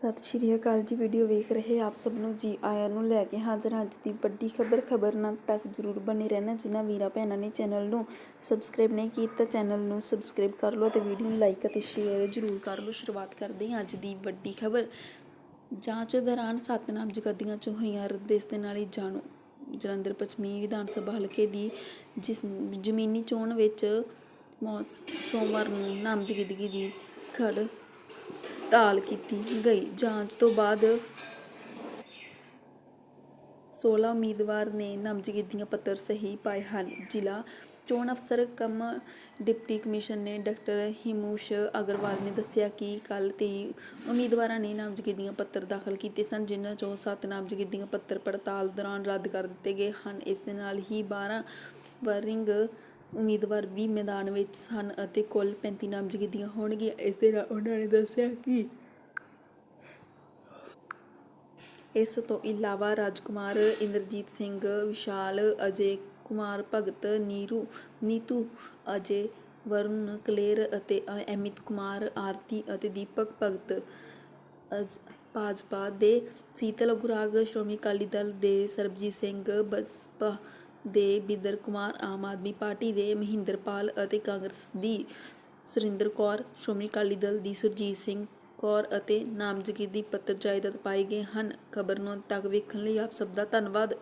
ਸਤਿ ਸ਼੍ਰੀ ਅਕਾਲ ਜੀ। ਵੀਡੀਓ ਵੇਖ ਰਹੇ ਆਪ ਸਭ ਨੂੰ ਜੀ ਆਇਆਂ ਨੂੰ ਲੈ ਕੇ ਹਾਜ਼ਰ ਅੱਜ ਦੀ ਵੱਡੀ ਖਬਰ। ਖਬਰ ਨਾਲ ਤੱਕ ਜਰੂਰ ਬਣੇ ਰਹਿਣਾ। ਜਿਨ੍ਹਾਂ ਵੀਰਾਂ ਭੈਣਾਂ ਨੇ ਚੈਨਲ ਨੂੰ ਸਬਸਕ੍ਰਾਈਬ ਨਹੀਂ ਕੀਤਾ, ਚੈਨਲ ਨੂੰ ਸਬਸਕ੍ਰਾਈਬ ਕਰ ਲਓ ਤੇ ਵੀਡੀਓ ਨੂੰ ਲਾਈਕ ਅਤੇ ਸ਼ੇਅਰ ਜਰੂਰ ਕਰ ਲਓ। ਸ਼ੁਰੂਆਤ ਕਰਦੇ ਹਾਂ ਅੱਜ ਦੀ ਵੱਡੀ ਖਬਰ। ਜਾਂਚ ਦੌਰਾਨ ਸਤਨਾਮ ਜਗਦੀਆਂ ਚ ਹੋਈਆਂ ਰਦੇਸ ਦੇ ਨਾਲ ਹੀ ਜਾਣੋ। ਜਲੰਧਰ ਪੱਛਮੀ ਵਿਧਾਨ ਸਭਾ ਹਲਕੇ ਦੀ ਜਿਸ ਜ਼ਮੀਨੀ ਚੋਣ ਵਿੱਚ ਮੌ- ਸੋਮਵਾਰ ਨੂੰ ਨਾਮਜ਼ਦਗੀ ਦੀ ਖੜ ਪੜਤਾਲ ਕੀਤੀ ਗਈ। ਜਾਂਚ ਤੋਂ ਬਾਅਦ 16 ਉਮੀਦਵਾਰ ਨੇ ਨਾਮਜ਼ਦਗੀਆਂ ਪੱਤਰ ਸਹੀ ਪਾਏ ਹਨ। ਜ਼ਿਲ੍ਹਾ ਚੋਣ ਅਫਸਰ ਕਮ ਡਿਪਟੀ ਕਮਿਸ਼ਨਰ ਡਾਕਟਰ ਹਿਮੂਸ਼ ਅਗਰਵਾਲ ਨੇ ਦੱਸਿਆ ਕਿ ਕੱਲ 23 ਉਮੀਦਵਾਰਾਂ ਨੇ ਨਾਮਜ਼ਦਗੀਆਂ ਪੱਤਰ ਦਾਖਲ ਕੀਤੇ ਸਨ, ਜਿਨ੍ਹਾਂ ਚੋਂ 7 ਨਾਮਜ਼ਦਗੀਆਂ ਪੱਤਰ ਪੜਤਾਲ ਦੌਰਾਨ ਰੱਦ ਕਰ ਦਿੱਤੇ ਗਏ ਹਨ। ਇਸ ਦੇ ਨਾਲ ਹੀ 12 ਵਰਿੰਗ ਉਮੀਦਵਾਰ ਵੀ ਮੈਦਾਨ ਵਿੱਚ ਸਨ ਅਤੇ ਕੁੱਲ 35 ਨਾਮਜ਼ਦਗੀਆਂ ਹੋਣਗੀਆਂ। ਇਸ ਦੇ ਨਾਲ ਉਹਨਾਂ ਨੇ ਦੱਸਿਆ ਕਿ ਇਸ ਤੋਂ ਇਲਾਵਾ ਰਾਜਕੁਮਾਰ ਇੰਦਰਜੀਤ ਸਿੰਘ, ਵਿਸ਼ਾਲ, ਅਜੇ ਕੁਮਾਰ ਭਗਤ, ਨੀਰੂ, ਨੀਤੂ, ਅਜੇ ਵਰੁਣ ਕਲੇਰ ਅਤੇ ਅ- ਅਮਿਤ ਕੁਮਾਰ, ਆਰਤੀ ਅਤੇ ਦੀਪਕ ਭਗਤ, ਅਜ- ਭਾਜਪਾ ਦੇ ਸੀਤਲ ਗੁਰਾਗ ਸ਼੍ਰੋਮਣੀ ਅਕਾਲੀ ਦਲ ਦੇ ਸਰਬਜੀਤ ਸਿੰਘ, ਬਸਪਾ ਦੇ ਬਿਦਰ ਕੁਮਾਰ ਆਮ ਆਦਮੀ ਪਾਰਟੀ ਦੇ ਮਹਿੰਦਰਪਾਲ ਅਤੇ ਕਾਂਗਰਸ ਦੀ ਸੁਰਿੰਦਰ ਕੌਰ, ਸ਼੍ਰੋਮਣੀ ਅਕਾਲੀ ਦਲ ਦੀ ਸੁਰਜੀਤ ਸਿੰਘ ਕੌਰ ਅਤੇ ਨਾਮਜ਼ਦਗੀ ਪੱਤਰ ਜਾਇਦਾਦ ਪਾਏ ਗਏ ਹਨ। ਖਬਰ ਨੂੰ ਤੱਕ ਵੇਖਣ ਲਈ ਆਪ ਸਭ ਦਾ ਧੰਨਵਾਦ।